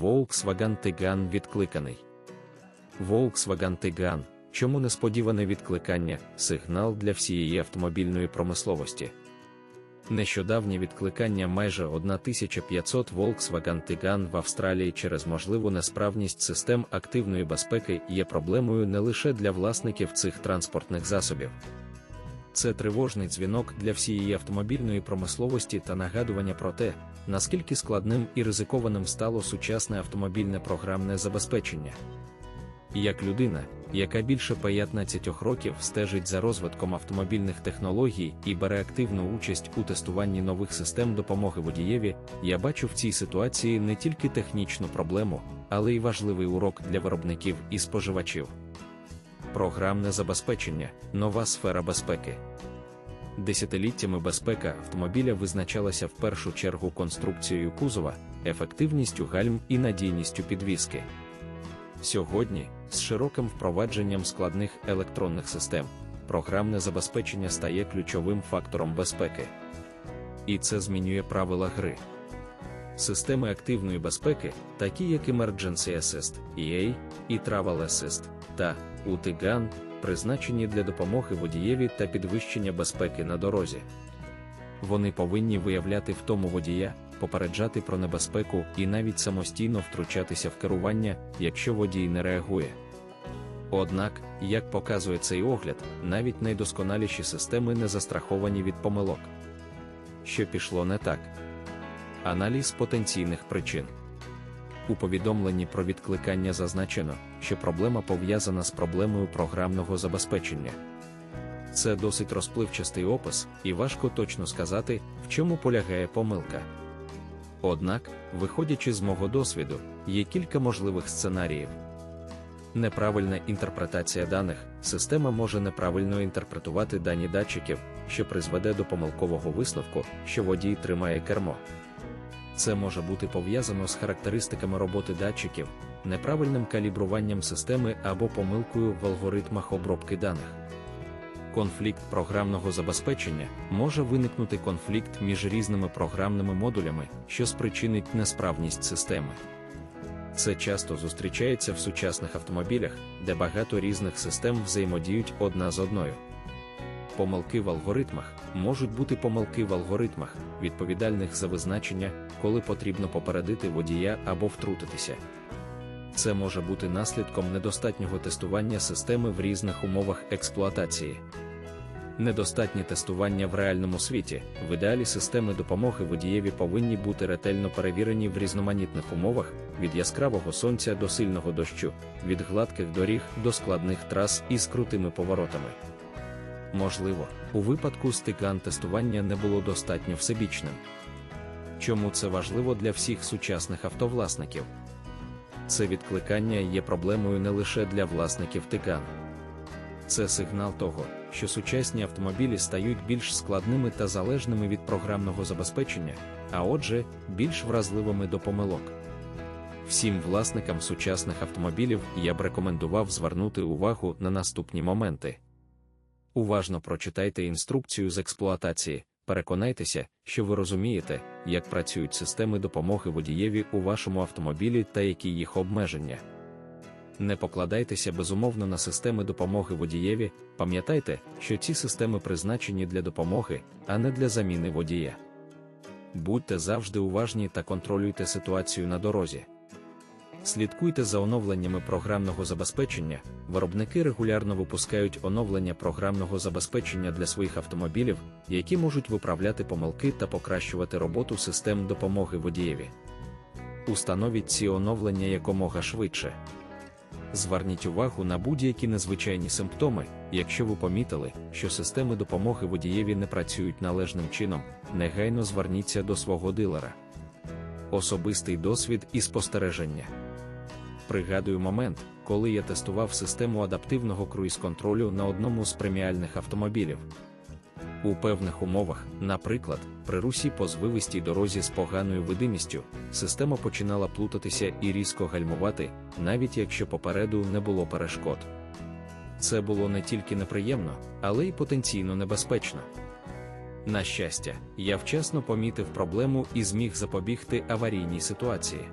Volkswagen Tiguan відкликаний. Volkswagen Tiguan – чому несподіване відкликання, сигнал для всієї автомобільної промисловості. Нещодавнє відкликання майже 1500 Volkswagen Tiguan в Австралії через можливу несправність систем активної безпеки є проблемою не лише для власників цих транспортних засобів. Це тривожний дзвінок для всієї автомобільної промисловості та нагадування про те, наскільки складним і ризикованим стало сучасне автомобільне програмне забезпечення. Як людина, яка більше 15 років стежить за розвитком автомобільних технологій і бере активну участь у тестуванні нових систем допомоги водієві, я бачу в цій ситуації не тільки технічну проблему, але й важливий урок для виробників і споживачів. Програмне забезпечення нова сфера безпеки. Десятиліттями безпека автомобіля визначалася в першу чергу конструкцією кузова, ефективністю гальм і надійністю підвіски. Сьогодні, з широким впровадженням складних електронних систем, програмне забезпечення стає ключовим фактором безпеки. І це змінює правила гри. Системи активної безпеки, такі як Emergency Assist, EA і Travel Assist, та UTGAN, призначені для допомоги водієві та підвищення безпеки на дорозі. Вони повинні виявляти втому водія, попереджати про небезпеку і навіть самостійно втручатися в керування, якщо водій не реагує. Однак, як показує цей огляд, навіть найдосконаліші системи не застраховані від помилок. Що пішло не так? Аналіз потенційних причин. У повідомленні про відкликання зазначено, що проблема пов'язана з проблемою програмного забезпечення. Це досить розпливчастий опис, і важко точно сказати, в чому полягає помилка. Однак, виходячи з мого досвіду, є кілька можливих сценаріїв. Неправильна інтерпретація даних, система може неправильно інтерпретувати дані датчиків, що призведе до помилкового висновку, що водій тримає кермо. Це може бути пов'язано з характеристиками роботи датчиків, неправильним калібруванням системи або помилкою в алгоритмах обробки даних. Конфлікт програмного забезпечення може виникнути конфлікт між різними програмними модулями, що спричинить несправність системи. Це часто зустрічається в сучасних автомобілях, де багато різних систем взаємодіють одна з одною. Помилки в алгоритмах можуть бути помилки в алгоритмах, відповідальних за визначення, коли потрібно попередити водія або втрутитися. Це може бути наслідком недостатнього тестування системи в різних умовах експлуатації. Недостатнє тестування в реальному світі, в ідеалі системи допомоги водієві повинні бути ретельно перевірені в різноманітних умовах, від яскравого сонця до сильного дощу, від гладких доріг до складних трас із крутими поворотами. Можливо, у випадку стиган тестування не було достатньо всебічним. Чому це важливо для всіх сучасних автовласників? Це відкликання є проблемою не лише для власників тиган. Це сигнал того, що сучасні автомобілі стають більш складними та залежними від програмного забезпечення, а отже, більш вразливими до помилок. Всім власникам сучасних автомобілів я б рекомендував звернути увагу на наступні моменти. Уважно прочитайте інструкцію з експлуатації, переконайтеся, що ви розумієте, як працюють системи допомоги водієві у вашому автомобілі та які їх обмеження. Не покладайтеся безумовно на системи допомоги водієві, пам'ятайте, що ці системи призначені для допомоги, а не для заміни водія. Будьте завжди уважні та контролюйте ситуацію на дорозі. Слідкуйте за оновленнями програмного забезпечення. Виробники регулярно випускають оновлення програмного забезпечення для своїх автомобілів, які можуть виправляти помилки та покращувати роботу систем допомоги водієві. Установіть ці оновлення якомога швидше. Зверніть увагу на будь-які незвичайні симптоми, якщо ви помітили, що системи допомоги водієві не працюють належним чином, негайно зверніться до свого дилера. Особистий досвід і спостереження. Пригадую момент, коли я тестував систему адаптивного круїз-контролю на одному з преміальних автомобілів. У певних умовах, наприклад, при русі по звивистій дорозі з поганою видимістю, система починала плутатися і різко гальмувати, навіть якщо попереду не було перешкод. Це було не тільки неприємно, але й потенційно небезпечно. На щастя, я вчасно помітив проблему і зміг запобігти аварійній ситуації.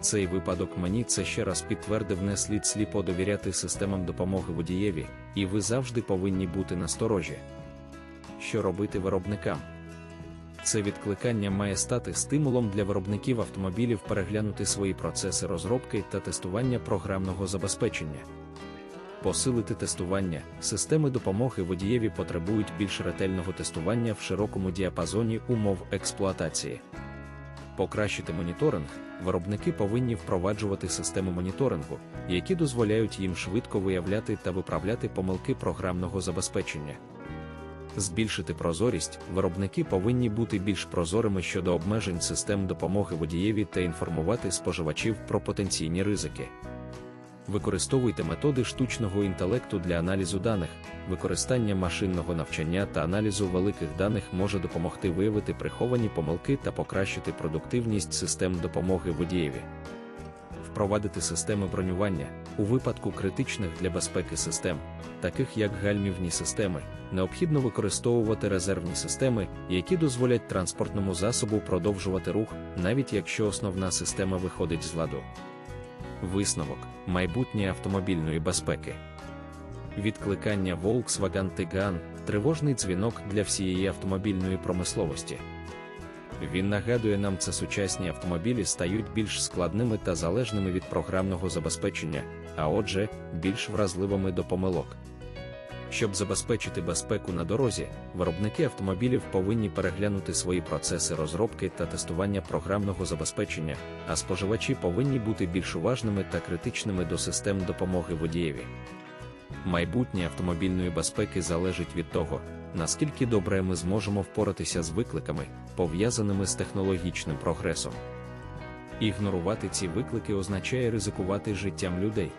Цей випадок мені це ще раз підтвердив не слід сліпо довіряти системам допомоги водієві, і ви завжди повинні бути насторожі. Що робити виробникам? Це відкликання має стати стимулом для виробників автомобілів переглянути свої процеси розробки та тестування програмного забезпечення. Посилити тестування, системи допомоги водієві потребують більш ретельного тестування в широкому діапазоні умов експлуатації. Покращити моніторинг, виробники повинні впроваджувати системи моніторингу, які дозволяють їм швидко виявляти та виправляти помилки програмного забезпечення. Збільшити прозорість, виробники повинні бути більш прозорими щодо обмежень систем допомоги водієві та інформувати споживачів про потенційні ризики. Використовуйте методи штучного інтелекту для аналізу даних, використання машинного навчання та аналізу великих даних може допомогти виявити приховані помилки та покращити продуктивність систем допомоги водієві. Впровадити системи бронювання у випадку критичних для безпеки систем, таких як гальмівні системи, необхідно використовувати резервні системи, які дозволять транспортному засобу продовжувати рух, навіть якщо основна система виходить з ладу. Висновок майбутнє автомобільної безпеки. Відкликання Volkswagen Tiguan – тривожний дзвінок для всієї автомобільної промисловості. Він нагадує нам, це сучасні автомобілі стають більш складними та залежними від програмного забезпечення, а отже, більш вразливими до помилок. Щоб забезпечити безпеку на дорозі, виробники автомобілів повинні переглянути свої процеси розробки та тестування програмного забезпечення, а споживачі повинні бути більш уважними та критичними до систем допомоги водієві. Майбутнє автомобільної безпеки залежить від того, наскільки добре ми зможемо впоратися з викликами, пов'язаними з технологічним прогресом. Ігнорувати ці виклики означає ризикувати життям людей.